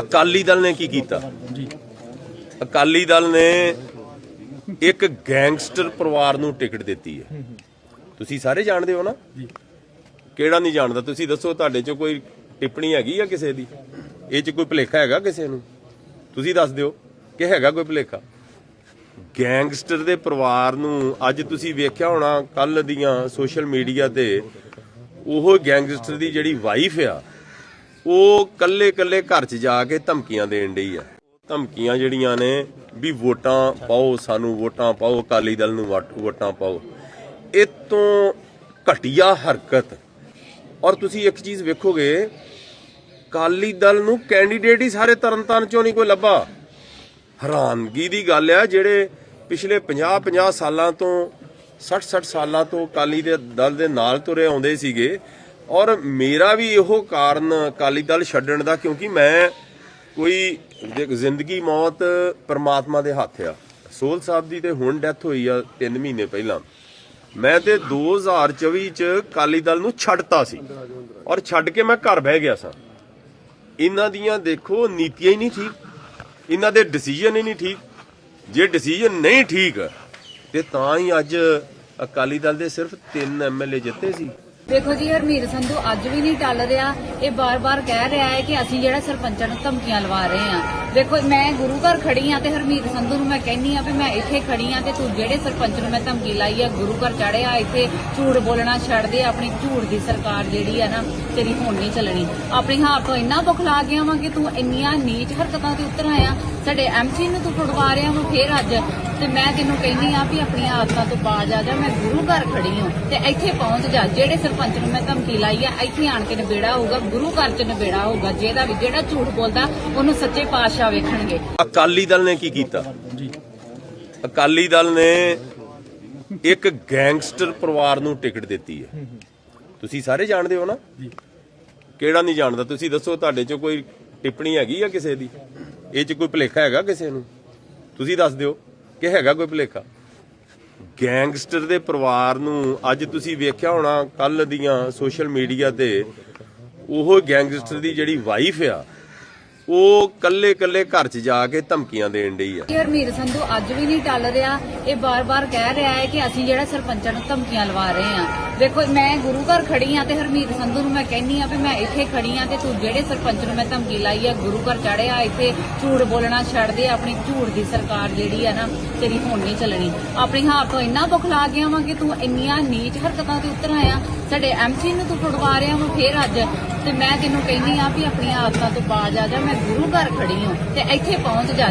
ਅਕਾਲੀ ਦਲ ਨੇ ਕੀ ਕੀਤਾ? ਅਕਾਲੀ ਦਲ ਨੇ ਇੱਕ ਗੈਂਗਸਟਰ ਪਰਿਵਾਰ ਨੂੰ ਟਿਕਟ ਦਿੱਤੀ ਹੈ। ਤੁਸੀਂ ਸਾਰੇ ਜਾਣਦੇ ਹੋ ਨਾ? ਜੀ। ਕਿਹੜਾ ਨਹੀਂ ਜਾਣਦਾ? ਤੁਸੀਂ ਦੱਸੋ ਤੁਹਾਡੇ 'ਚ ਕੋਈ ਟਿੱਪਣੀ ਹੈਗੀ ਆ ਕਿਸੇ ਦੀ? ਇਹ 'ਚ ਕੋਈ ਭੁਲੇਖਾ ਹੈਗਾ ਕਿਸੇ ਨੂੰ? ਤੁਸੀਂ ਦੱਸ ਦਿਓ ਕਿ ਹੈਗਾ ਕੋਈ ਭੁਲੇਖਾ? ਗੈਂਗਸਟਰ ਦੇ ਪਰਿਵਾਰ ਨੂੰ ਅੱਜ ਤੁਸੀਂ ਵੇਖਿਆ ਹੋਣਾ ਕੱਲ ਦੀਆਂ ਸੋਸ਼ਲ ਮੀਡੀਆ ਤੇ ਉਹ ਗੈਂਗਸਟਰ ਦੀ ਜਿਹੜੀ ਵਾਈਫ ਆ ਉਹ ਕੱਲੇ ਕੱਲੇ ਘਰ 'ਚ ਜਾ ਕੇ ਧਮਕੀਆਂ ਦੇਣ ਡਈ ਆ। ਧਮਕੀਆਂ ਜਿਹੜੀਆਂ ਨੇ ਵੀ ਵੋਟਾਂ ਪਾਓ, ਸਾਨੂੰ ਵੋਟਾਂ ਪਾਓ, ਅਕਾਲੀ ਦਲ ਨੂੰ ਵੋਟਾਂ ਪਾਓ। ਇਹ ਤੋਂ ਘਟੀਆ ਹਰਕਤ। ਔਰ ਤੁਸੀਂ ਇੱਕ ਚੀਜ਼ ਵੇਖੋਗੇ, ਅਕਾਲੀ ਦਲ ਨੂੰ ਕੈਂਡੀਡੇਟ ਹੀ ਸਾਰੇ ਤਰਨਤਾਰਨ ਚੋਂ ਨਹੀਂ ਕੋਈ ਲੱਭਾ। ਹੈਰਾਨਗੀ ਦੀ ਗੱਲ ਆ, ਜਿਹੜੇ ਪਿਛਲੇ 50 50 ਸਾਲਾਂ ਤੋਂ 60 60 ਸਾਲਾਂ ਤੋਂ ਅਕਾਲੀ ਦੇ ਦਲ ਦੇ ਨਾਲ ਤੁਰੇ ਆਉਂਦੇ ਸੀਗੇ ਔਰ ਮੇਰਾ ਵੀ ਇਹੋ ਕਾਰਨ ਅਕਾਲੀ ਦਲ ਛੱਡਣ ਦਾ, ਕਿਉਂਕਿ ਮੈਂ ਕੋਈ ਜ਼ਿੰਦਗੀ ਮੌਤ ਪਰਮਾਤਮਾ ਦੇ ਹੱਥ ਆ। ਸੋਲ ਸਾਹਿਬ ਦੀ ਤੇ ਹੁਣ ਡੈਥ ਹੋਈ ਆ 3 ਮਹੀਨੇ ਪਹਿਲਾਂ। ਮੈਂ ਤੇ 2024 ਚ ਅਕਾਲੀ ਦਲ ਨੂੰ ਛੱਡਤਾ ਸੀ। ਔਰ ਛੱਡ ਕੇ ਮੈਂ ਘਰ ਬਹਿ ਗਿਆ ਸਾਂ। ਇਹਨਾਂ ਦੀਆਂ ਦੇਖੋ ਨੀਤੀਆਂ ਹੀ ਨਹੀਂ ਠੀਕ। ਇਹਨਾਂ ਦੇ ਡਿਸੀਜਨ ਹੀ ਨਹੀਂ ਠੀਕ। ਜੇ ਡਿਸੀਜਨ ਨਹੀਂ ਠੀਕ, ਤੇ ਤਾਂ ਹੀ ਅੱਜ ਅਕਾਲੀ ਦਲ ਦੇ ਸਿਰਫ 3 ਐਮਐਲਏ ਜਿੱਤੇ ਸੀ। ਦੇਖੋ ਜੀ, ਹਰਮੀਤ ਸੰਧੂ ਅੱਜ ਵੀ ਨਹੀਂ ਟੱਲ ਰਿਹਾ। ਇਹ ਬਾਰ-ਬਾਰ ਕਹਿ ਰਿਹਾ ਹੈ ਕਿ ਅਸੀਂ ਜਿਹੜਾ ਸਰਪੰਚਾਂ ਨੂੰ ਧਮਕੀਆਂ ਲਵਾ ਰਹੇ ਹਾਂ। ਦੇਖੋ, ਮੈਂ ਗੁਰੂ ਘਰ ਖੜੀ ਆ ਤੇ ਹਰਮੀਤ ਸੰਧੂ ਨੂੰ ਮੈਂ ਕਹਿੰਨੀ ਆ ਵੀ ਮੈਂ ਇੱਥੇ ਖੜੀ ਆ ਤੇ ਤੂੰ ਜਿਹੜੇ ਸਰਪੰਚ ਨੂੰ ਮੈਂ ਧਮਕੀ ਲਾਈ ਆ, ਗੁਰੂ ਘਰ ਚੜਿਆ ਇੱਥੇ ਝੂਠ ਬੋਲਣਾ ਛੱਡ ਦੇ, ਆਪਣੀ ਝੂਠ ਦੀ ਸਰਕਾਰ ਜਿਹੜੀ ਆ ਨਾ, ਤੇਰੀ ਹੁਣ ਨਹੀਂ ਚੱਲਣੀ। ਆਪਣੀ ਹਾਰ ਤੋਂ ਇੰਨਾ ਬੁਖਲਾ ਗਿਆ ਵਾਂ ਕਿ ਤੂੰ ਇੰਨੀਆਂ ਨੀਚ ਹਰਕਤਾਂ ਤੇ ਉਤਰ ਆਇਆ। ਸਾਡੇ ਐਮਸੀ ਨੂੰ ਤੂੰ ਫੜਵਾ ਰਿਹਾ ਵਾ ਫੇਰ ਅੱਜ। ਤੇ ਮੈਂ ਤੈਨੂੰ ਕਹਿੰਦੀ ਆ ਵੀ ਆਪਣੀਆਂ ਆਦਤਾਂ ਤੋਂ ਬਾਜ ਆ ਜਾ ਮੈਂ ਗੁਰੂ ਘਰ ਖੜੀ ਹਾਂ ਤੇ ਇੱਥੇ ਪਹੁੰਚ ਜਾ ਜਿਹੜੇ ਸਰਪੰਚ ਨੂੰ ਮੈਂ ਧਮਕੀ ਲਾਈ ਆ ਇੱਥੇ ਆਣ ਕੇ ਨਿਬੇੜਾ ਹੋਊਗਾ ਗੁਰੂ ਘਰ ਚ ਨਿਬੇੜਾ ਹੋਊਗਾ ਜਿਹਦਾ ਵੀ ਜਿਹੜਾ ਝੂਠ ਬੋਲਦਾ ਉਹਨੂੰ ਸੱਚੇ ਪਾਤਸ਼ਾਹ ਵੇਖਣਗੇ। ਅਕਾਲੀ ਦਲ ਨੇ ਕੀ ਕੀਤਾ? ਅਕਾਲੀ ਦਲ ਨੇ ਇੱਕ ਗੈਂਗਸਟਰ ਪਰਿਵਾਰ ਨੂੰ ਟਿਕਟ ਦਿੱਤੀ ਹੈ। ਤੁਸੀਂ ਸਾਰੇ ਜਾਣਦੇ ਹੋ ਨਾ? ਜੀ। ਕਿਹੜਾ ਨਹੀਂ ਜਾਣਦਾ? ਤੁਸੀਂ ਦੱਸੋ ਤੁਹਾਡੇ 'ਚ ਕੋਈ ਟਿੱਪਣੀ ਹੈਗੀ ਆ ਕਿਸੇ ਦੀ? ਇਹ 'ਚ ਕੋਈ ਭੁਲੇਖਾ ਹੈਗਾ ਕਿਸੇ ਨੂੰ? ਤੁਸੀਂ ਦੱਸ ਦਿਓ ਕਿ ਹੈਗਾ ਕੋਈ ਭੁਲੇਖਾ? ਗੈਂਗਸਟਰ ਦੇ ਪਰਿਵਾਰ ਨੂੰ ਅੱਜ ਤੁਸੀਂ ਵੇਖਿਆ ਹੋਣਾ ਕੱਲ ਦੀਆਂ ਸੋਸ਼ਲ ਮੀਡੀਆ ਤੇ, ਉਹ ਗੈਂਗਸਟਰ ਦੀ ਜਿਹੜੀ ਵਾਈਫ ਆ ਉਹ ਕੱਲੇ ਕੱਲੇ ਘਰ 'ਚ ਜਾ ਕੇ ਧਮਕੀਆਂ ਦੇਣ ਡਈ ਆ। ਹਰਮੀਤ ਸੰਧੂ ਅੱਜ ਵੀ ਨਹੀਂ ਟੱਲ ਰਿਹਾ। ਇਹ ਬਾਰ-ਬਾਰ ਕਹਿ ਰਿਹਾ ਹੈ ਕਿ ਅਸੀਂ ਜਿਹੜਾ ਸਰਪੰਚਾਂ ਨੂੰ ਧਮਕੀਆਂ ਲਵਾ ਰਹੇ ਹਾਂ। ਦੇਖੋ, ਮੈਂ ਗੁਰੂ ਘਰ ਖੜੀ ਆ ਤੇ ਹਰਮੀਤ ਸੰਧੂ ਨੂੰ ਮੈਂ ਕਹਿੰਨੀ ਆ ਵੀ ਮੈਂ ਇੱਥੇ ਖੜੀ ਆ ਤੇ ਤੂੰ ਜਿਹੜੇ ਸਰਪੰਚ ਨੂੰ ਮੈਂ ਧਮਕੀ ਲਾਈ ਆ, ਗੁਰੂ ਘਰ ਚੜਿਆ ਇੱਥੇ ਝੂਠ ਬੋਲਣਾ ਛੱਡ ਦੇ, ਆਪਣੀ ਝੂਠ ਦੀ ਸਰਕਾਰ ਜਿਹੜੀ ਆ ਨਾ, ਤੇਰੀ ਹੁਣ ਨਹੀਂ ਚੱਲਣੀ। ਆਪਣੀ ਹਾਰ ਤੋਂ ਇੰਨਾ ਬੁਖਲਾ ਗਿਆ ਵਾਂ ਕਿ ਤੂੰ ਇੰਨੀਆਂ ਨੀਚ ਹਰਕਤਾਂ ਤੇ ਉਤਰ ਆਇਆ। ਸਾਡੇ ਐਮਸੀ ਨੂੰ ਤੂੰ ਫੜਵਾ ਰਿਹਾ ਵਾ ਫੇਰ ਅੱਜ, ਤੇ ਮੈਂ ਤੈਨੂੰ ਕਹਿੰਦੀ ਆ ਵੀ ਆਪਣੀਆਂ ਆਦਤਾਂ ਤੋਂ ਬਾਜ ਆ ਜਾ, ਮੈਂ ਗੁਰੂ ਘਰ ਖੜੀ ਹਾਂ ਤੇ ਇੱਥੇ ਪਹੁੰਚ ਜਾ।